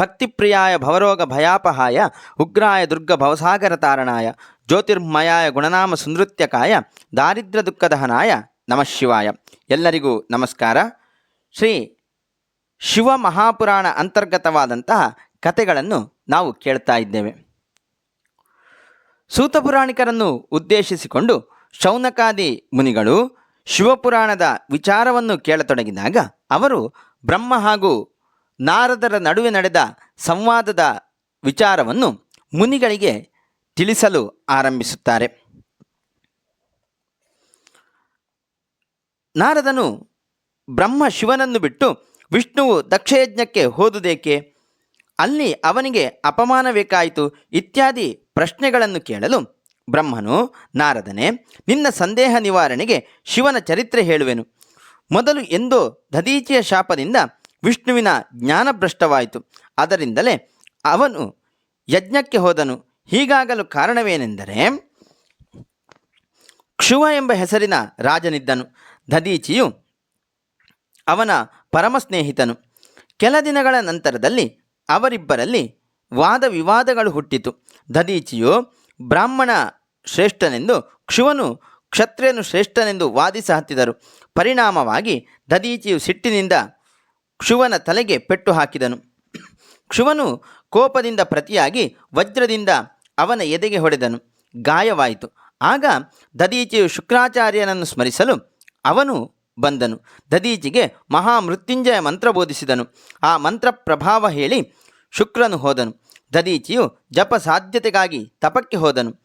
ಭಕ್ತಿಪ್ರಿಯಾಯ ಭವರೋಗ ಭಯಾಪಹಾಯ, ಉಗ್ರಾಯ ದುರ್ಗ ಭವಸಾಗರ ತಾರಣಾಯ, ಜ್ಯೋತಿರ್ಮಯಾಯ ಗುಣನಾಮ ಸುನೃತ್ಯಕಾಯ, ದಾರಿದ್ರ ದುಃಖದಹನಾಯ ನಮಃ ಶಿವಾಯ. ಎಲ್ಲರಿಗೂ ನಮಸ್ಕಾರ. ಶ್ರೀ ಶಿವ ಮಹಾಪುರಾಣ ಅಂತರ್ಗತವಾದಂತಹ ಕಥೆಗಳನ್ನು ನಾವು ಕೇಳ್ತಾ ಇದ್ದೇವೆ. ಸೂತಪುರಾಣಿಕರನ್ನು ಉದ್ದೇಶಿಸಿಕೊಂಡು ಶೌನಕಾದಿ ಮುನಿಗಳು ಶಿವಪುರಾಣದ ವಿಚಾರವನ್ನು ಕೇಳತೊಡಗಿದಾಗ ಅವರು ಬ್ರಹ್ಮ ಹಾಗೂ ನಾರದರ ನಡುವೆ ನಡೆದ ಸಂವಾದದ ವಿಚಾರವನ್ನು ಮುನಿಗಳಿಗೆ ತಿಳಿಸಲು ಆರಂಭಿಸುತ್ತಾರೆ. ನಾರದನು ಬ್ರಹ್ಮ ಶಿವನನ್ನು ಬಿಟ್ಟು ವಿಷ್ಣುವು ದಕ್ಷಯಜ್ಞಕ್ಕೆ ಹೋದುದೇಕೆ? ಅಲ್ಲಿ ಅವನಿಗೆ ಅಪಮಾನಬೇಕಾಯಿತು ಇತ್ಯಾದಿ ಪ್ರಶ್ನೆಗಳನ್ನು ಕೇಳಲು ಬ್ರಹ್ಮನು, ನಾರದನೇ, ನಿನ್ನ ಸಂದೇಹ ನಿವಾರಣೆಗೆ ಶಿವನ ಚರಿತ್ರೆ ಹೇಳುವೆನು. ಮೊದಲು ಎಂದೋ ದದೀಚಿಯ ಶಾಪದಿಂದ ವಿಷ್ಣುವಿನ ಜ್ಞಾನಭ್ರಷ್ಟವಾಯಿತು. ಅದರಿಂದಲೇ ಅವನು ಯಜ್ಞಕ್ಕೆ ಹೋದನು. ಹೀಗಾಗಲು ಕಾರಣವೇನೆಂದರೆ ಕ್ಷುವ ಎಂಬ ಹೆಸರಿನ ರಾಜನಿದ್ದನು. ದದೀಚಿಯು ಅವನ ಪರಮ ಸ್ನೇಹಿತನು ಕೆಲ ದಿನಗಳ ನಂತರದಲ್ಲಿ ಅವರಿಬ್ಬರಲ್ಲಿ ವಾದ ವಿವಾದಗಳು ಹುಟ್ಟಿತು. ದದೀಚಿಯು ಬ್ರಾಹ್ಮಣ ಶ್ರೇಷ್ಠನೆಂದು ಕ್ಷುವನು ಕ್ಷತ್ರಿಯನು ಶ್ರೇಷ್ಠನೆಂದು ವಾದಿಸ ಹತ್ತಿದರು ಪರಿಣಾಮವಾಗಿ ದದೀಚಿಯು ಸಿಟ್ಟಿನಿಂದ ಕ್ಷುವನ ತಲೆಗೆ ಪೆಟ್ಟು ಹಾಕಿದನು. ಕ್ಷುವನು ಕೋಪದಿಂದ ಪ್ರತಿಯಾಗಿ ವಜ್ರದಿಂದ ಅವನ ಎದೆಗೆ ಹೊಡೆದನು. ಗಾಯವಾಯಿತು. ಆಗ ದದೀಚಿಯು ಶುಕ್ರಾಚಾರ್ಯನನ್ನು ಸ್ಮರಿಸಲು ಅವನು ಬಂದನು. ದದೀಚಿಗೆ ಮಹಾಮೃತ್ಯುಂಜಯ ಮಂತ್ರ ಬೋಧಿಸಿದನು. ಆ ಮಂತ್ರ ಪ್ರಭಾವ ಹೇಳಿ ಶುಕ್ರನು ಹೋದನು. ದದೀಚಿಯು ಜಪ ಸಾಧ್ಯತೆಗಾಗಿ ತಪಕ್ಕೆ ಹೋದನು.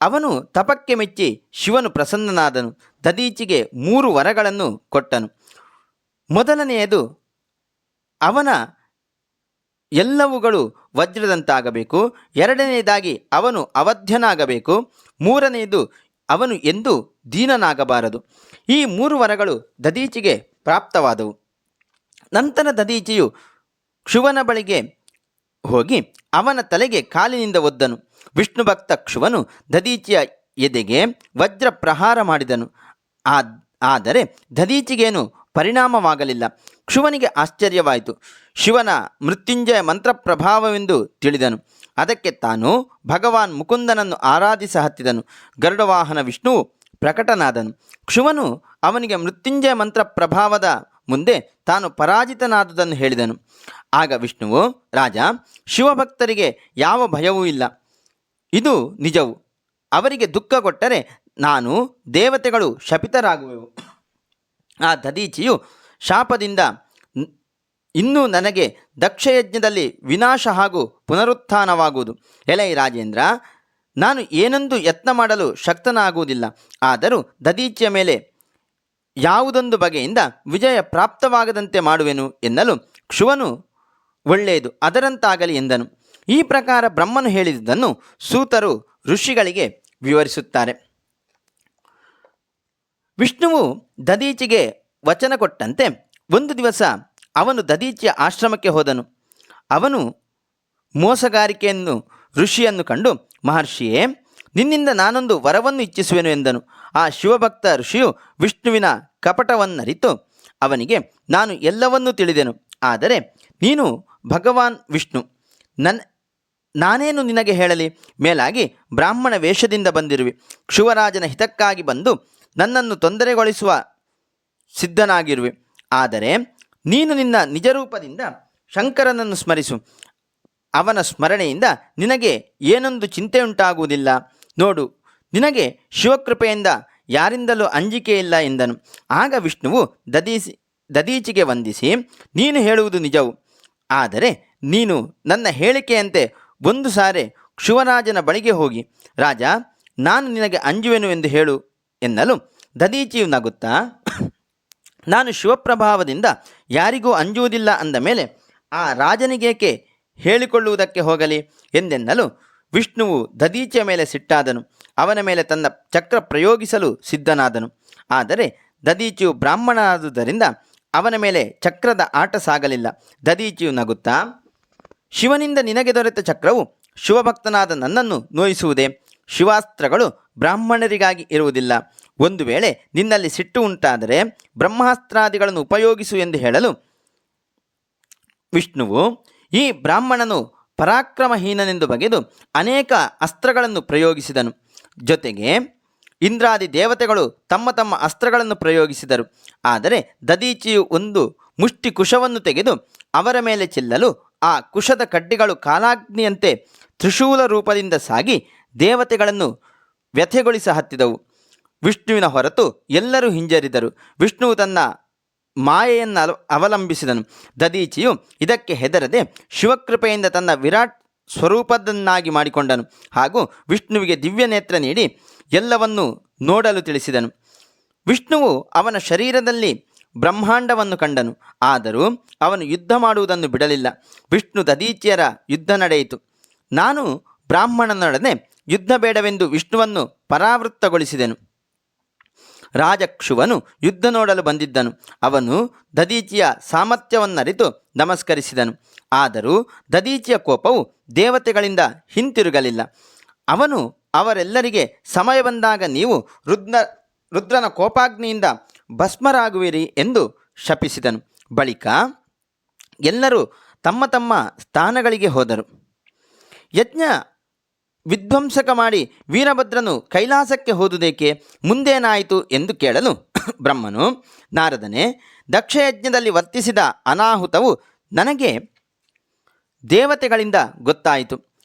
ಅವನು ತಪಕ್ಕೆ ಮೆಚ್ಚಿ ಶಿವನು ಪ್ರಸನ್ನನಾದನು. ದದೀಚಿಗೆ ಮೂರು ವರಗಳನ್ನು ಕೊಟ್ಟನು. ಮೊದಲನೆಯದು ಅವನ ಎಲ್ಲವುಗಳು ವಜ್ರದಂತಾಗಬೇಕು. ಎರಡನೆಯದಾಗಿ ಅವನು ಅವಧ್ಯನಾಗಬೇಕು. ಮೂರನೆಯದು ಅವನು ಎಂದು ದೀನನಾಗಬಾರದು. ಈ ಮೂರು ವರಗಳು ದದೀಚಿಗೆ ಪ್ರಾಪ್ತವಾದವು. ನಂತರ ದದೀಚಿಯು ಕ್ಷುವನ ಬಳಿಗೆ ಹೋಗಿ ಅವನ ತಲೆಗೆ ಕಾಲಿನಿಂದ ಒದ್ದನು. ವಿಷ್ಣು ಭಕ್ತ ಕ್ಷುವನು ದದೀಚಿಯ ಎದೆಗೆ ವಜ್ರ ಪ್ರಹಾರ ಮಾಡಿದನು ಆದರೆ ದದೀಚಿಗೇನು ಪರಿಣಾಮವಾಗಲಿಲ್ಲ. ಕ್ಷುವನಿಗೆ ಆಶ್ಚರ್ಯವಾಯಿತು. ಶಿವನ ಮೃತ್ಯುಂಜಯ ಮಂತ್ರ ಪ್ರಭಾವವೆಂದು ತಿಳಿದನು. ಅದಕ್ಕೆ ತಾನು ಭಗವಾನ್ ಮುಕುಂದನನ್ನು ಆರಾಧಿಸ ಹತ್ತಿದನು. ಗರುಡವಾಹನ ವಿಷ್ಣು ಪ್ರಕಟನಾದನು. ಕ್ಷುವನು ಅವನಿಗೆ ಮೃತ್ಯುಂಜಯ ಮಂತ್ರ ಪ್ರಭಾವದ ಮುಂದೆ ತಾನು ಪರಾಜಿತನಾದುದನ್ನು ಹೇಳಿದನು. ಆಗ ವಿಷ್ಣುವು, ರಾಜ, ಶಿವಭಕ್ತರಿಗೆ ಯಾವ ಭಯವೂ ಇಲ್ಲ. ಇದು ನಿಜವು. ಅವರಿಗೆ ದುಃಖ ಕೊಟ್ಟರೆ ನಾನು ದೇವತೆಗಳು ಶಪಿತರಾಗುವೆವು. ಆ ದದೀಚಿಯು ಶಾಪದಿಂದ ಇನ್ನೂ ನನಗೆ ದಕ್ಷಯಜ್ಞದಲ್ಲಿ ವಿನಾಶ ಹಾಗೂ ಪುನರುತ್ಥಾನವಾಗುವುದು. ಎಲೈ ರಾಜೇಂದ್ರ, ನಾನು ಏನೊಂದು ಯತ್ನ ಮಾಡಲು ಶಕ್ತನಾಗುವುದಿಲ್ಲ. ಆದರೂ ದದೀಚಿಯ ಮೇಲೆ ಯಾವುದೊಂದು ಬಗೆಯಿಂದ ವಿಜಯ ಪ್ರಾಪ್ತವಾಗದಂತೆ ಮಾಡುವೆನು ಎನ್ನಲು ಕ್ಷುವನು ಒಳ್ಳೆಯದು, ಅದರಂತಾಗಲಿ ಎಂದನು. ಈ ಪ್ರಕಾರ ಬ್ರಹ್ಮನು ಹೇಳಿದುದನ್ನು ಸೂತರು ಋಷಿಗಳಿಗೆ ವಿವರಿಸುತ್ತಾರೆ. ವಿಷ್ಣುವು ದದೀಚಿಗೆ ವಚನ ಕೊಟ್ಟಂತೆ ಒಂದು ದಿವಸ ಅವನು ದದೀಚಿಯ ಆಶ್ರಮಕ್ಕೆ ಹೋದನು. ಅವನು ಮೋಸಗಾರಿಕೆಯನ್ನು, ಋಷಿಯನ್ನು ಕಂಡು, ಮಹರ್ಷಿಯೇ, ನಿನ್ನಿಂದ ನಾನೊಂದು ವರವನ್ನು ಇಚ್ಛಿಸುವೆನು ಎಂದನು. ಆ ಶಿವಭಕ್ತ ಋಷಿಯು ವಿಷ್ಣುವಿನ ಕಪಟವನ್ನರಿತು. ಅವನಿಗೆ, ನಾನು ಎಲ್ಲವನ್ನೂ ತಿಳಿದೆನು, ಆದರೆ ನೀನು ಭಗವಾನ್ ವಿಷ್ಣು. ನನ್ನ ನಾನೇನು ನಿನಗೆ ಹೇಳಲಿ? ಮೇಲಾಗಿ ಬ್ರಾಹ್ಮಣ ವೇಷದಿಂದ ಬಂದಿರುವೆ. ಶಿವರಾಜನ ಹಿತಕ್ಕಾಗಿ ಬಂದು ನನ್ನನ್ನು ತೊಂದರೆಗೊಳಿಸುವ ಸಿದ್ಧನಾಗಿರುವೆ. ಆದರೆ ನೀನು ನಿನ್ನ ನಿಜರೂಪದಿಂದ ಶಂಕರನನ್ನು ಸ್ಮರಿಸು. ಅವನ ಸ್ಮರಣೆಯಿಂದ ನಿನಗೆ ಏನೊಂದು ಚಿಂತೆ ಉಂಟಾಗುವುದಿಲ್ಲ ನೋಡು, ನಿನಗೆ ಶಿವಕೃಪೆಯಿಂದ ಯಾರಿಂದಲೂ ಅಂಜಿಕೆ ಇಲ್ಲ ಎಂದನು. ಆಗ ವಿಷ್ಣುವು ದದೀಸಿ ದದೀಚಿಗೆ ವಂದಿಸಿ, ನೀನು ಹೇಳುವುದು ನಿಜವು. ಆದರೆ ನೀನು ನನ್ನ ಹೇಳಿಕೆಯಂತೆ ಒಂದು ಸಾರೆ ಶಿವರಾಜನ ಬಳಿಗೆ ಹೋಗಿ, ರಾಜ, ನಾನು ನಿನಗೆ ಅಂಜುವೆನು ಎಂದು ಹೇಳು. ಎನ್ನಲು ದದೀಚಿಯು ನಗುತ್ತಾ, ನಾನು ಶಿವಪ್ರಭಾವದಿಂದ ಯಾರಿಗೂ ಅಂಜುವುದಿಲ್ಲ ಅಂದ ಮೇಲೆ, ಆ ರಾಜನಿಗೇಕೆ ಹೇಳಿಕೊಳ್ಳುವುದಕ್ಕೆ ಹೋಗಲಿ ಎಂದೆನ್ನಲು ವಿಷ್ಣುವು ದದೀಚಿಯ ಮೇಲೆ ಸಿಟ್ಟಾದನು. ಅವನ ಮೇಲೆ ತನ್ನ ಚಕ್ರ ಪ್ರಯೋಗಿಸಲು ಸಿದ್ಧನಾದನು. ಆದರೆ ದದೀಚಿಯು ಬ್ರಾಹ್ಮಣನಾದುದರಿಂದ ಅವನ ಮೇಲೆ ಚಕ್ರದ ಆಟ ಸಾಗಲಿಲ್ಲ. ದದೀಚಿಯು ನಗುತ್ತಾ, ಶಿವನಿಂದ ನಿನಗೆ ದೊರೆತ ಚಕ್ರವು ಶಿವಭಕ್ತನಾದ ನನ್ನನ್ನು ನೋಯಿಸುವುದೇ? ಶಿವಾಸ್ತ್ರಗಳು ಬ್ರಾಹ್ಮಣರಿಗಾಗಿ ಇರುವುದಿಲ್ಲ. ಒಂದು ವೇಳೆ ನಿನ್ನಲ್ಲಿ ಸಿಟ್ಟು ಉಂಟಾದರೆ ಬ್ರಹ್ಮಾಸ್ತ್ರಾದಿಗಳನ್ನು ಉಪಯೋಗಿಸು ಎಂದು ಹೇಳಲು ವಿಷ್ಣುವು ಈ ಬ್ರಾಹ್ಮಣನು ಪರಾಕ್ರಮಹೀನನೆಂದು ಬಗೆದು ಅನೇಕ ಅಸ್ತ್ರಗಳನ್ನು ಪ್ರಯೋಗಿಸಿದನು. ಜೊತೆಗೆ ಇಂದ್ರಾದಿ ದೇವತೆಗಳು ತಮ್ಮ ತಮ್ಮ ಅಸ್ತ್ರಗಳನ್ನು ಪ್ರಯೋಗಿಸಿದರು. ಆದರೆ ದದೀಚಿಯು ಒಂದು ಮುಷ್ಟಿ ಕುಶವನ್ನು ತೆಗೆದು ಅವರ ಮೇಲೆ ಚೆಲ್ಲಲು ಆ ಕುಶದ ಕಡ್ಡಿಗಳು ಕಾಲಾಗ್ನಿಯಂತೆ ತ್ರಿಶೂಲ ರೂಪದಿಂದ ಸಾಗಿ ದೇವತೆಗಳನ್ನು ವ್ಯಥೆಗೊಳಿಸ ಹತ್ತಿದವು. ವಿಷ್ಣುವಿನ ಹೊರತು ಎಲ್ಲರೂ ಹಿಂಜರಿದರು. ವಿಷ್ಣುವು ತನ್ನ ಮಾಯೆಯನ್ನು ಅವಲಂಬಿಸಿದನು. ದದೀಚಿಯು ಇದಕ್ಕೆ ಹೆದರದೆ ಶಿವಕೃಪೆಯಿಂದ ತನ್ನ ವಿರಾಟ್ ಸ್ವರೂಪದನ್ನಾಗಿ ಮಾಡಿಕೊಂಡನು. ಹಾಗೂ ವಿಷ್ಣುವಿಗೆ ದಿವ್ಯ ನೇತ್ರ ನೀಡಿ ಎಲ್ಲವನ್ನೂ ನೋಡಲು ತಿಳಿಸಿದನು. ವಿಷ್ಣುವು ಅವನ ಶರೀರದಲ್ಲಿ ಬ್ರಹ್ಮಾಂಡವನ್ನು ಕಂಡನು. ಆದರೂ ಅವನು ಯುದ್ಧ ಮಾಡುವುದನ್ನು ಬಿಡಲಿಲ್ಲ. ವಿಷ್ಣು ದದೀಚಿಯರ ಯುದ್ಧ ನಡೆಯಿತು. ನಾನು ಬ್ರಾಹ್ಮಣನೊಡನೆ ಯುದ್ಧ ಬೇಡವೆಂದು ವಿಷ್ಣುವನ್ನು ಪರಾವೃತ್ತಗೊಳಿಸಿದನು. ರಾಜಕ್ಷುವನು ಯುದ್ಧ ನೋಡಲು ಬಂದಿದ್ದನು. ಅವನು ದದೀಚಿಯ ಸಾಮರ್ಥ್ಯವನ್ನರಿತು ನಮಸ್ಕರಿಸಿದನು. ಆದರೂ ದದೀಚಿಯ ಕೋಪವು ದೇವತೆಗಳಿಂದ ಹಿಂತಿರುಗಲಿಲ್ಲ. ಅವನು ಅವರೆಲ್ಲರಿಗೆ, ಸಮಯ ಬಂದಾಗ ನೀವು ರುದ್ರ ರುದ್ರನ ಕೋಪಾಗ್ನಿಯಿಂದ ಭಸ್ಮರಾಗುವಿರಿ ಎಂದು ಶಪಿಸಿದನು. ಬಳಿಕ ಎಲ್ಲರೂ ತಮ್ಮ ತಮ್ಮ ಸ್ಥಾನಗಳಿಗೆ ಹೋದರು. ಯಜ್ಞ ವಿಧ್ವಂಸಕ ಮಾಡಿ ವೀರಭದ್ರನು ಕೈಲಾಸಕ್ಕೆ ಹೋದುದೇಕೆ? ಮುಂದೇನಾಯಿತು ಎಂದು ಕೇಳಲು ಬ್ರಹ್ಮನು, ನಾರದನೆ, ದಕ್ಷಯಜ್ಞದಲ್ಲಿ ವರ್ತಿಸಿದ ಅನಾಹುತವು ನನಗೆ ದೇವತೆಗಳಿಂದ ಗೊತ್ತಾಯಿತು.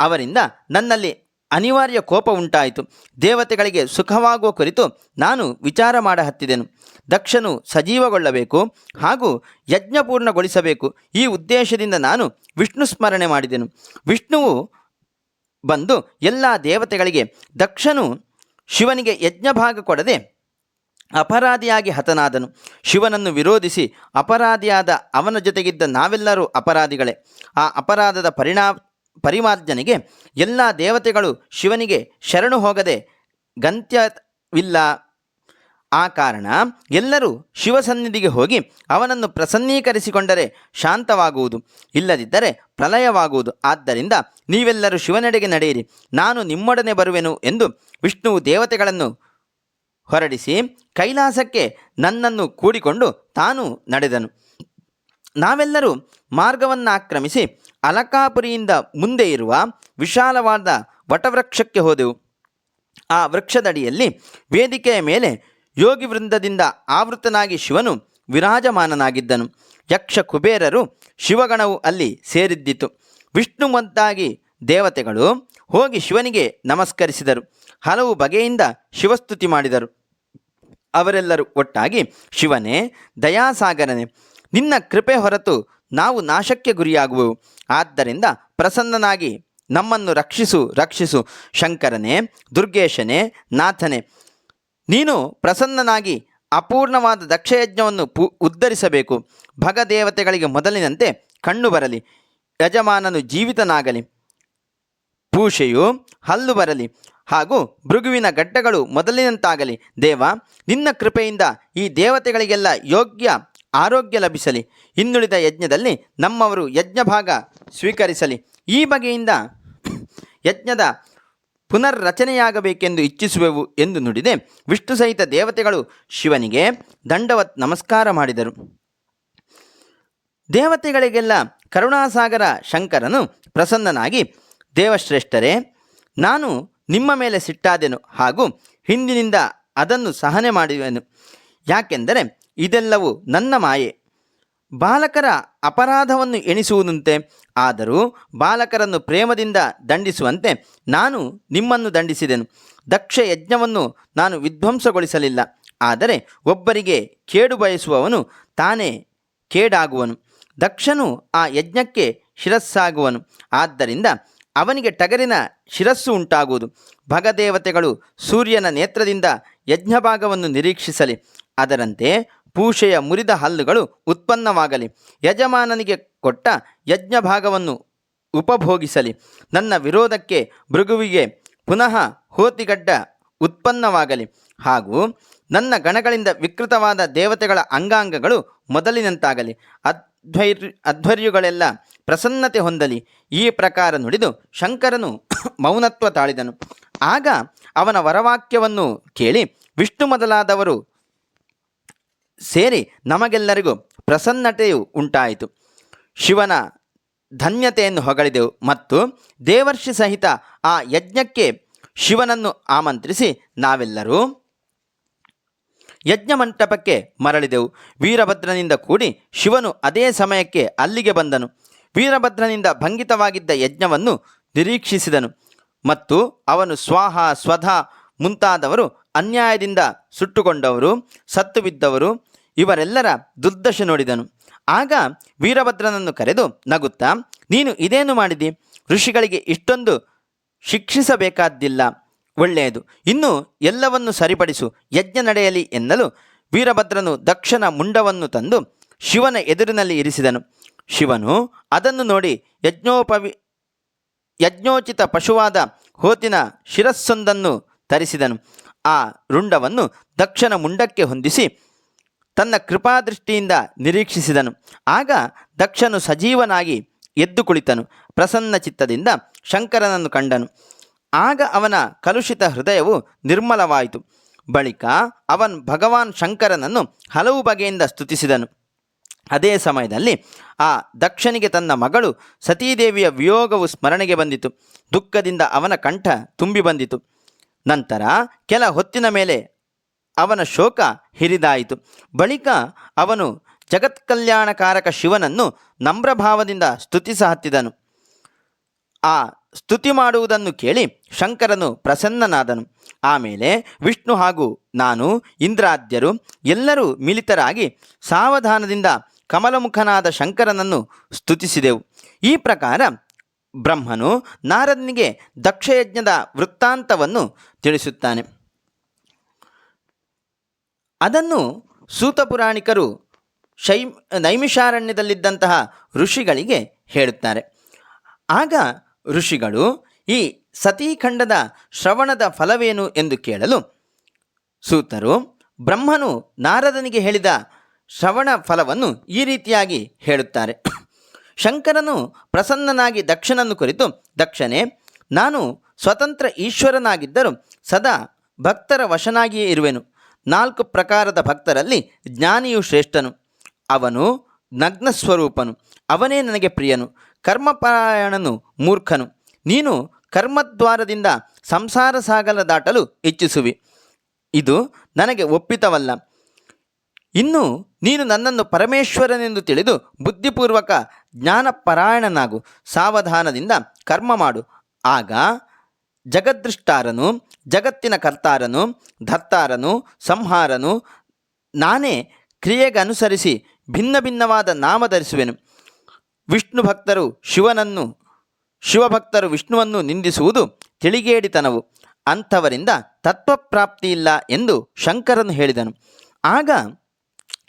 ಅವರಿಂದ ನನ್ನಲ್ಲಿ ಅನಿವಾರ್ಯ ಕೋಪ ಉಂಟಾಯಿತು. ದೇವತೆಗಳಿಗೆ ಸುಖವಾಗುವ ಕುರಿತು ನಾನು ವಿಚಾರ ಮಾಡ ಹತ್ತಿದೆನು. ದಕ್ಷನು ಸಜೀವಗೊಳ್ಳಬೇಕು ಹಾಗೂ ಯಜ್ಞ ಪೂರ್ಣಗೊಳಿಸಬೇಕು ಈ ಉದ್ದೇಶದಿಂದ ನಾನು ವಿಷ್ಣು ಸ್ಮರಣೆ ಮಾಡಿದೆನು. ವಿಷ್ಣುವು ಬಂದು ಎಲ್ಲ ದೇವತೆಗಳಿಗೆ ದಕ್ಷನು ಶಿವನಿಗೆ ಯಜ್ಞ ಭಾಗ ಕೊಡದೆ ಅಪರಾಧಿಯಾಗಿ ಹತನಾದನು. ಶಿವನನ್ನು ವಿರೋಧಿಸಿ ಅಪರಾಧಿಯಾದ ಅವನ ಜೊತೆಗಿದ್ದ ನಾವೆಲ್ಲರೂ ಅಪರಾಧಿಗಳೇ. ಆ ಅಪರಾಧದ ಪರಿಣಾ, ಪರಿಮಾರ್ಜನೆಗೆ ಎಲ್ಲ ದೇವತೆಗಳು ಶಿವನಿಗೆ ಶರಣು ಹೋಗದೆ ಗಂತ್ಯವಿಲ್ಲ. ಆ ಕಾರಣ ಎಲ್ಲರೂ ಶಿವಸನ್ನಿಧಿಗೆ ಹೋಗಿ ಅವನನ್ನು ಪ್ರಸನ್ನೀಕರಿಸಿಕೊಂಡರೆ ಶಾಂತವಾಗುವುದು, ಇಲ್ಲದಿದ್ದರೆ ಪ್ರಲಯವಾಗುವುದು ಆದ್ದರಿಂದ ನೀವೆಲ್ಲರೂ ಶಿವನೆಡೆಗೆ ನಡೆಯಿರಿ. ನಾನು ನಿಮ್ಮೊಡನೆ ಬರುವೆನು ಎಂದು ವಿಷ್ಣುವು ದೇವತೆಗಳನ್ನು ಹೊರಡಿಸಿ ಕೈಲಾಸಕ್ಕೆ ನನ್ನನ್ನು ಕೂಡಿಕೊಂಡು ತಾನು ನಡೆದನು. ನಾವೆಲ್ಲರೂ ಮಾರ್ಗವನ್ನು ಆಕ್ರಮಿಸಿ ಅಲಕಾಪುರಿಯಿಂದ ಮುಂದೆ ಇರುವ ವಿಶಾಲವಾದ ವಟವೃಕ್ಷಕ್ಕೆ ಹೋದೆವು. ಆ ವೃಕ್ಷದಡಿಯಲ್ಲಿ ವೇದಿಕೆಯ ಮೇಲೆ ಯೋಗಿ ವೃಂದದಿಂದ ಆವೃತನಾಗಿ ಶಿವನು ವಿರಾಜಮಾನನಾಗಿದ್ದನು. ಯಕ್ಷ ಕುಬೇರರು ಶಿವಗಣವು ಅಲ್ಲಿ ಸೇರಿದ್ದಿತು. ವಿಷ್ಣು ಮೊದ್ದಾಗಿ ದೇವತೆಗಳು ಹೋಗಿ ಶಿವನಿಗೆ ನಮಸ್ಕರಿಸಿದರು. ಹಲವು ಬಗೆಯಿಂದ ಶಿವಸ್ತುತಿ ಮಾಡಿದರು. ಅವರೆಲ್ಲರೂ ಒಟ್ಟಾಗಿ, ಶಿವನೇ, ದಯಾಸಾಗರನೇ, ನಿನ್ನ ಕೃಪೆ ಹೊರತು ನಾವು ನಾಶಕ್ಕೆ ಗುರಿಯಾಗುವೆವು. ಆದ್ದರಿಂದ ಪ್ರಸನ್ನನಾಗಿ ನಮ್ಮನ್ನು ರಕ್ಷಿಸು ರಕ್ಷಿಸು. ಶಂಕರನೇ, ದುರ್ಗೇಶನೇ, ನಾಥನೇ ನೀನು ಪ್ರಸನ್ನನಾಗಿ ಅಪೂರ್ಣವಾದ ದಕ್ಷಯಜ್ಞವನ್ನು ಪು, ಉದ್ಧರಿಸಬೇಕು. ಭಗದೇವತೆಗಳಿಗೆ ಮೊದಲಿನಂತೆ ಕಣ್ಣು ಬರಲಿ. ಯಜಮಾನನು ಜೀವಿತನಾಗಲಿ. ಪೂಷೆಯು ಹಲ್ಲು ಬರಲಿ. ಹಾಗೂ ಭೃಗುವಿನ ಗಡ್ಡಗಳು ಮೊದಲಿನಂತಾಗಲಿ. ದೇವ, ನಿನ್ನ ಕೃಪೆಯಿಂದ ಈ ದೇವತೆಗಳಿಗೆಲ್ಲ ಯೋಗ್ಯ ಆರೋಗ್ಯ ಲಭಿಸಲಿ. ಇನ್ನುಳಿದ ಯಜ್ಞದಲ್ಲಿ ನಮ್ಮವರು ಯಜ್ಞಭಾಗ ಸ್ವೀಕರಿಸಲಿ. ಈ ಬಗೆಯಿಂದ ಯಜ್ಞದ ಪುನರ್ರಚನೆಯಾಗಬೇಕೆಂದು ಇಚ್ಛಿಸುವೆವು ಎಂದು ನುಡಿದೆ. ವಿಷ್ಣು ಸಹಿತ ದೇವತೆಗಳು ಶಿವನಿಗೆ ದಂಡವತ್ ನಮಸ್ಕಾರ ಮಾಡಿದರು. ದೇವತೆಗಳಿಗೆಲ್ಲ ಕರುಣಾಸಾಗರ ಶಂಕರನು ಪ್ರಸನ್ನನಾಗಿ, ದೇವಶ್ರೇಷ್ಠರೇ, ನಾನು ನಿಮ್ಮ ಮೇಲೆ ಸಿಟ್ಟಾದೆನು ಹಾಗೂ ಹಿಂದಿನಿಂದ ಅದನ್ನು ಸಹನೆ ಮಾಡುವೆನು ಯಾಕೆಂದರೆ ಇದೆಲ್ಲವೂ ನನ್ನ ಮಾಯೆ. ಬಾಲಕರ ಅಪರಾಧವನ್ನು ಎಣಿಸುವುದಂತೆ, ಆದರೂ ಬಾಲಕರನ್ನು ಪ್ರೇಮದಿಂದ ದಂಡಿಸುವಂತೆ ನಾನು ನಿಮ್ಮನ್ನು ದಂಡಿಸಿದೆನು. ದಕ್ಷ ಯಜ್ಞವನ್ನು ನಾನು ವಿಧ್ವಂಸಗೊಳಿಸಲಿಲ್ಲ. ಆದರೆ ಒಬ್ಬರಿಗೆ ಕೇಡು ಬಯಸುವವನು ತಾನೇ ಕೇಡಾಗುವನು. ದಕ್ಷನು ಆ ಯಜ್ಞಕ್ಕೆ ಶಿರಸ್ಸಾಗುವನು. ಆದ್ದರಿಂದ ಅವನಿಗೆ ಟಗರಿನ ಶಿರಸ್ಸು ಉಂಟಾಗುವುದು. ಭಗದೇವತೆಗಳು ಸೂರ್ಯನ ನೇತ್ರದಿಂದ ಯಜ್ಞಭಾಗವನ್ನು ನಿರೀಕ್ಷಿಸಲಿ. ಅದರಂತೆ ಪೂಷೆಯ ಮುರಿದ ಹಲ್ಲುಗಳು ಉತ್ಪನ್ನವಾಗಲಿ. ಯಜಮಾನನಿಗೆ ಕೊಟ್ಟ ಯಜ್ಞ ಭಾಗವನ್ನು ಉಪಭೋಗಿಸಲಿ. ನನ್ನ ವಿರೋಧಕ್ಕೆ ಭೃಗುವಿಗೆ ಪುನಃ ಹೋತಿಗಡ್ಡ ಉತ್ಪನ್ನವಾಗಲಿ. ಹಾಗೂ ನನ್ನ ಗಣಗಳಿಂದ ವಿಕೃತವಾದ ದೇವತೆಗಳ ಅಂಗಾಂಗಗಳು ಮೊದಲಿನಂತಾಗಲಿ. ಅಧ್ವೈರ್, ಅಧ್ವರ್ಯುಗಳೆಲ್ಲ ಪ್ರಸನ್ನತೆ ಹೊಂದಲಿ. ಈ ಪ್ರಕಾರ ನುಡಿದು ಶಂಕರನು ಮೌನತ್ವ ತಾಳಿದನು. ಆಗ ಅವನ ವರವಾಕ್ಯವನ್ನು ಕೇಳಿ ವಿಷ್ಣು ಮೊದಲಾದವರು ಸೇರಿ ನಮಗೆಲ್ಲರಿಗೂ ಪ್ರಸನ್ನತೆಯು ಉಂಟಾಯಿತು. ಶಿವನ ಧನ್ಯತೆಯನ್ನು ಹೊಗಳಿದೆವು ಮತ್ತು ದೇವರ್ಷಿ ಸಹಿತ ಆ ಯಜ್ಞಕ್ಕೆ ಶಿವನನ್ನು ಆಮಂತ್ರಿಸಿ ನಾವೆಲ್ಲರೂ ಯಜ್ಞ ಮಂಟಪಕ್ಕೆ ಮರಳಿದೆವು. ವೀರಭದ್ರನಿಂದ ಕೂಡಿ ಶಿವನು ಅದೇ ಸಮಯಕ್ಕೆ ಅಲ್ಲಿಗೆ ಬಂದನು. ವೀರಭದ್ರನಿಂದ ಭಂಗಿತವಾಗಿದ್ದ ಯಜ್ಞವನ್ನು ನಿರೀಕ್ಷಿಸಿದನು ಮತ್ತು ಅವನು ಸ್ವಾಹ, ಸ್ವಧ ಮುಂತಾದವರು ಅನ್ಯಾಯದಿಂದ ಸುಟ್ಟುಕೊಂಡವರು, ಸತ್ತು ಬಿದ್ದವರು, ಇವರೆಲ್ಲರ ದುರ್ದಶೆ ನೋಡಿದನು. ಆಗ ವೀರಭದ್ರನನ್ನು ಕರೆದು ನಗುತ್ತಾ, ನೀನು ಇದೇನು ಮಾಡಿದಿ? ಋಷಿಗಳಿಗೆ ಇಷ್ಟೊಂದು ಶಿಕ್ಷಿಸಬೇಕಾದ್ದಿಲ್ಲ. ಒಳ್ಳೆಯದು. ಇನ್ನು ಎಲ್ಲವನ್ನು ಸರಿಪಡಿಸು. ಯಜ್ಞ ನಡೆಯಲಿ ಎನ್ನಲು ವೀರಭದ್ರನು ದಕ್ಷನ ಮುಂಡವನ್ನು ತಂದು ಶಿವನ ಎದುರಿನಲ್ಲಿ ಇರಿಸಿದನು. ಶಿವನು ಅದನ್ನು ನೋಡಿ ಯಜ್ಞೋಪವಿ, ಯಜ್ಞೋಚಿತ ಪಶುವಾದ ಹೋತಿನ ಶಿರಸ್ಸೊಂದನ್ನು ತರಿಸಿದನು. ಆ ರುಂಡವನ್ನು ದಕ್ಷನ ಮುಂಡಕ್ಕೆ ಹೊಂದಿಸಿ ತನ್ನ ಕೃಪಾದೃಷ್ಟಿಯಿಂದ ನಿರೀಕ್ಷಿಸಿದನು. ಆಗ ದಕ್ಷನು ಸಜೀವನಾಗಿ ಎದ್ದು ಕುಳಿತನು. ಪ್ರಸನ್ನ ಚಿತ್ತದಿಂದ ಶಂಕರನನ್ನು ಕಂಡನು. ಆಗ ಅವನ ಕಲುಷಿತ ಹೃದಯವು ನಿರ್ಮಲವಾಯಿತು. ಬಳಿಕ ಅವನ್ ಭಗವಾನ್ ಶಂಕರನನ್ನು ಹಲವು ಬಗೆಯಿಂದ ಸ್ತುತಿಸಿದನು. ಅದೇ ಸಮಯದಲ್ಲಿ ಆ ದಕ್ಷನಿಗೆ ತನ್ನ ಮಗಳು ಸತೀದೇವಿಯ ವಿಯೋಗವು ಸ್ಮರಣೆಗೆ ಬಂದಿತು. ದುಃಖದಿಂದ ಅವನ ಕಂಠ ತುಂಬಿ ಬಂದಿತು. ನಂತರ ಕೆಲ ಹೊತ್ತಿನ ಮೇಲೆ ಅವನ ಶೋಕ ಹಿರಿದಾಯಿತು. ಬಳಿಕ ಅವನು ಜಗತ್ಕಲ್ಯಾಣಕಾರಕ ಶಿವನನ್ನು ನಮ್ರಭಾವದಿಂದ ಸ್ತುತಿಸಹತ್ತಿದನು. ಆ ಸ್ತುತಿ ಮಾಡುವುದನ್ನು ಕೇಳಿ ಶಂಕರನು ಪ್ರಸನ್ನನಾದನು. ಆಮೇಲೆ ವಿಷ್ಣು ಹಾಗೂ ನಾನು, ಇಂದ್ರಾದ್ಯರು ಎಲ್ಲರೂ ಮಿಲಿತರಾಗಿ ಸಾವಧಾನದಿಂದ ಕಮಲಮುಖನಾದ ಶಂಕರನನ್ನು ಸ್ತುತಿಸಿದೆವು. ಈ ಪ್ರಕಾರ ಬ್ರಹ್ಮನು ನಾರದನಿಗೆ ದಕ್ಷಯಜ್ಞದ ವೃತ್ತಾಂತವನ್ನು ತಿಳಿಸುತ್ತಾನೆ. ಅದನ್ನು ಸೂತಪುರಾಣಿಕರು ಶೈ, ನೈಮಿಷಾರಣ್ಯದಲ್ಲಿದ್ದಂತಹ ಋಷಿಗಳಿಗೆ ಹೇಳುತ್ತಾರೆ. ಆಗ ಋಷಿಗಳು ಈ ಸತೀಖಂಡದ ಶ್ರವಣದ ಫಲವೇನು ಎಂದು ಕೇಳಲು ಸೂತರು ಬ್ರಹ್ಮನು ನಾರದನಿಗೆ ಹೇಳಿದ ಶ್ರವಣ ಫಲವನ್ನು ಈ ರೀತಿಯಾಗಿ ಹೇಳುತ್ತಾರೆ. ಶಂಕರನು ಪ್ರಸನ್ನನಾಗಿ ದಕ್ಷನನ್ನು ಕುರಿತು, ದಕ್ಷನೇ, ನಾನು ಸ್ವತಂತ್ರ ಈಶ್ವರನಾಗಿದ್ದರೂ ಸದಾ ಭಕ್ತರ ವಶನಾಗಿಯೇ ಇರುವೆನು. ನಾಲ್ಕು ಪ್ರಕಾರದ ಭಕ್ತರಲ್ಲಿ ಜ್ಞಾನಿಯು ಶ್ರೇಷ್ಠನು. ಅವನು ನಗ್ನ ಸ್ವರೂಪನು ಅವನೇ ನನಗೆ ಪ್ರಿಯನು. ಕರ್ಮಪರಾಯಣನು ಮೂರ್ಖನು. ನೀನು ಕರ್ಮದ್ವಾರದಿಂದ ಸಂಸಾರ ಸಾಗರ ದಾಟಲು ಇಚ್ಛಿಸುವಿ. ಇದು ನನಗೆ ಒಪ್ಪಿತವಲ್ಲ. ಇನ್ನು ನೀನು ನನ್ನನ್ನು ಪರಮೇಶ್ವರನೆಂದು ತಿಳಿದು ಬುದ್ಧಿಪೂರ್ವಕ ಜ್ಞಾನಪರಾಯಣನಾಗು, ಸಾವಧಾನದಿಂದ ಕರ್ಮ ಮಾಡು. ಆಗ ಜಗದೃಷ್ಟಾರನು, ಜಗತ್ತಿನ ಕರ್ತಾರನು, ಧರ್ತಾರನು, ಸಂಹಾರನು ನಾನೇ ಕ್ರಿಯೆಗೆ ಅನುಸರಿಸಿ ಭಿನ್ನ ಭಿನ್ನವಾದ ನಾಮ ಧರಿಸುವೆನು. ವಿಷ್ಣು ಭಕ್ತರು ಶಿವನನ್ನು ಶಿವಭಕ್ತರು ವಿಷ್ಣುವನ್ನು ನಿಂದಿಸುವುದು ತಿಳಿಗೇಡಿತನವು. ಅಂಥವರಿಂದ ತತ್ವಪ್ರಾಪ್ತಿಯಿಲ್ಲ ಎಂದು ಶಂಕರನು ಹೇಳಿದನು. ಆಗ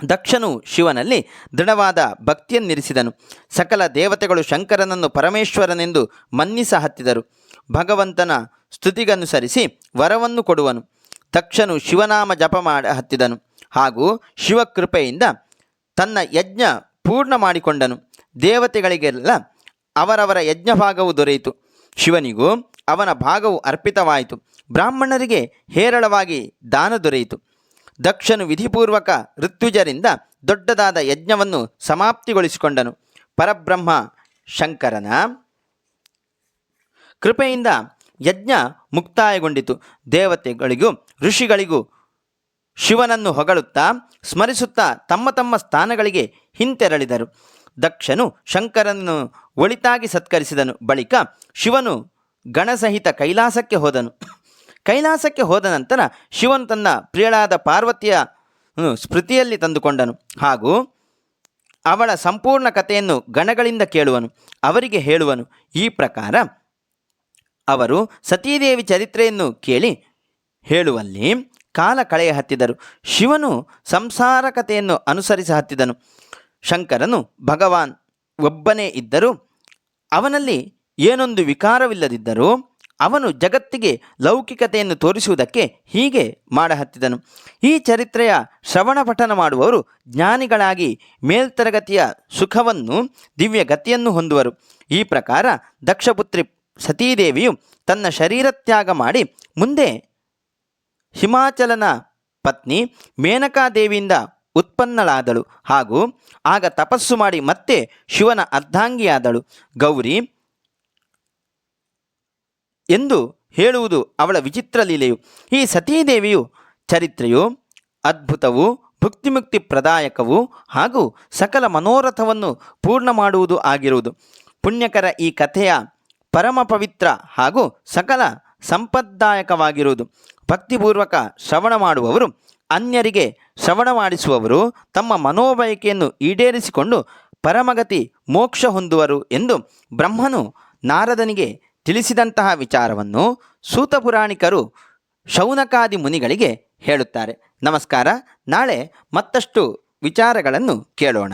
ದಕ್ಷನು ಶಿವನಲ್ಲಿ ದೃಢವಾದ ಭಕ್ತಿಯನ್ನಿರಿಸಿದನು. ಸಕಲ ದೇವತೆಗಳು ಶಂಕರನನ್ನು ಪರಮೇಶ್ವರನೆಂದು ಮನ್ನಿಸ ಹತ್ತಿದರು. ಭಗವಂತನ ಸ್ತುತಿಗನುಸರಿಸಿ ವರವನ್ನು ಕೊಡುವನು. ತಕ್ಷನು ಶಿವನಾಮ ಜಪ ಮಾಡ ಹತ್ತಿದನು. ಹಾಗೂ ಶಿವಕೃಪೆಯಿಂದ ತನ್ನ ಯಜ್ಞ ಪೂರ್ಣ ಮಾಡಿಕೊಂಡನು. ದೇವತೆಗಳಿಗೆಲ್ಲ ಅವರವರ ಯಜ್ಞ ಭಾಗವು ದೊರೆಯಿತು. ಶಿವನಿಗೂ ಅವನ ಭಾಗವು ಅರ್ಪಿತವಾಯಿತು. ಬ್ರಾಹ್ಮಣರಿಗೆ ಹೇರಳವಾಗಿ ದಾನ ದೊರೆಯಿತು. ದಕ್ಷನು ವಿಧಿಪೂರ್ವಕ ಋತ್ವಿಜರಿಂದ ದೊಡ್ಡದಾದ ಯಜ್ಞವನ್ನು ಸಮಾಪ್ತಿಗೊಳಿಸಿಕೊಂಡನು. ಪರಬ್ರಹ್ಮ ಶಂಕರನ ಕೃಪೆಯಿಂದ ಯಜ್ಞ ಮುಕ್ತಾಯಗೊಂಡಿತು. ದೇವತೆಗಳಿಗೂ ಋಷಿಗಳಿಗೂ ಶಿವನನ್ನು ಹೊಗಳುತ್ತಾ ಸ್ಮರಿಸುತ್ತಾ ತಮ್ಮ ತಮ್ಮ ಸ್ಥಾನಗಳಿಗೆ ಹಿಂತೆರಳಿದರು. ದಕ್ಷನು ಶಂಕರನನ್ನು ಒಳಿತಾಗಿ ಸತ್ಕರಿಸಿದನು. ಬಳಿಕ ಶಿವನು ಗಣಸಹಿತ ಕೈಲಾಸಕ್ಕೆ ಹೋದನು. ಕೈಲಾಸಕ್ಕೆ ಹೋದ ನಂತರ ಶಿವನು ತನ್ನ ಪ್ರಿಯಳಾದ ಪಾರ್ವತಿಯ ಸ್ಮೃತಿಯಲ್ಲಿ ತಂದುಕೊಂಡನು. ಹಾಗೂ ಅವಳ ಸಂಪೂರ್ಣ ಕಥೆಯನ್ನು ಗಣಗಳಿಂದ ಕೇಳುವನು, ಅವರಿಗೆ ಹೇಳುವನು. ಈ ಪ್ರಕಾರ ಅವರು ಸತೀದೇವಿ ಚರಿತ್ರೆಯನ್ನು ಕೇಳಿ ಹೇಳುವಲ್ಲಿ ಕಾಲ ಕಳೆಯ ಹತ್ತಿದರು. ಶಿವನು ಸಂಸಾರ ಕಥೆಯನ್ನು ಅನುಸರಿಸ ಹತ್ತಿದನು. ಶಂಕರನು ಭಗವಾನ್ ಒಬ್ಬನೇ ಇದ್ದರೂ ಅವನಲ್ಲಿ ಏನೊಂದು ವಿಕಾರವಿಲ್ಲದಿದ್ದರೂ ಅವನು ಜಗತ್ತಿಗೆ ಲೌಕಿಕತೆಯನ್ನು ತೋರಿಸುವುದಕ್ಕೆ ಹೀಗೆ ಮಾಡಹತ್ತಿದನು. ಈ ಚರಿತ್ರೆಯ ಶ್ರವಣ ಪಠನ ಮಾಡುವವರು ಜ್ಞಾನಿಗಳಾಗಿ ಮೇಲ್ತರಗತಿಯ ಸುಖವನ್ನು, ದಿವ್ಯಗತಿಯನ್ನು ಹೊಂದುವರು. ಈ ಪ್ರಕಾರ ದಕ್ಷಪುತ್ರಿ ಸತೀದೇವಿಯು ತನ್ನ ಶರೀರ ತ್ಯಾಗ ಮಾಡಿ ಮುಂದೆ ಹಿಮಾಚಲನ ಪತ್ನಿ ಮೇನಕಾದೇವಿಯಿಂದ ಉತ್ಪನ್ನಳಾದಳು ಹಾಗೂ ಆಗ ತಪಸ್ಸು ಮಾಡಿ ಮತ್ತೆ ಶಿವನ ಅರ್ಧಾಂಗಿಯಾದಳು. ಗೌರಿ ಎಂದು ಹೇಳುವುದು ಅವಳ ವಿಚಿತ್ರ ಲೀಲೆಯು. ಈ ಸತೀದೇವಿಯು ಚರಿತ್ರೆಯು, ಅದ್ಭುತವು, ಭುಕ್ತಿಮುಕ್ತಿ ಪ್ರದಾಯಕವು ಹಾಗೂ ಸಕಲ ಮನೋರಥವನ್ನು ಪೂರ್ಣ ಮಾಡುವುದು ಆಗಿರುವುದು. ಪುಣ್ಯಕರ ಈ ಕಥೆಯ ಪರಮ ಪವಿತ್ರ ಹಾಗೂ ಸಕಲ ಸಂಪದ್ದಾಯಕವಾಗಿರುವುದು ಭಕ್ತಿಪೂರ್ವಕ ಶ್ರವಣ ಮಾಡುವವರು, ಅನ್ಯರಿಗೆ ಶ್ರವಣ ಮಾಡಿಸುವವರು ತಮ್ಮ ಮನೋಬಯಕೆಯನ್ನು ಈಡೇರಿಸಿಕೊಂಡು ಪರಮಗತಿ ಮೋಕ್ಷ ಹೊಂದುವರು ಎಂದು ಬ್ರಹ್ಮನು ನಾರದನಿಗೆ ತಿಳಿಸಿದಂತಹ ವಿಚಾರವನ್ನು ಸೂತ ಪುರಾಣಿಕರು ಶೌನಕಾದಿ ಮುನಿಗಳಿಗೆ ಹೇಳುತ್ತಾರೆ. ನಮಸ್ಕಾರ. ನಾಳೆ ಮತ್ತಷ್ಟು ವಿಚಾರಗಳನ್ನು ಕೇಳೋಣ.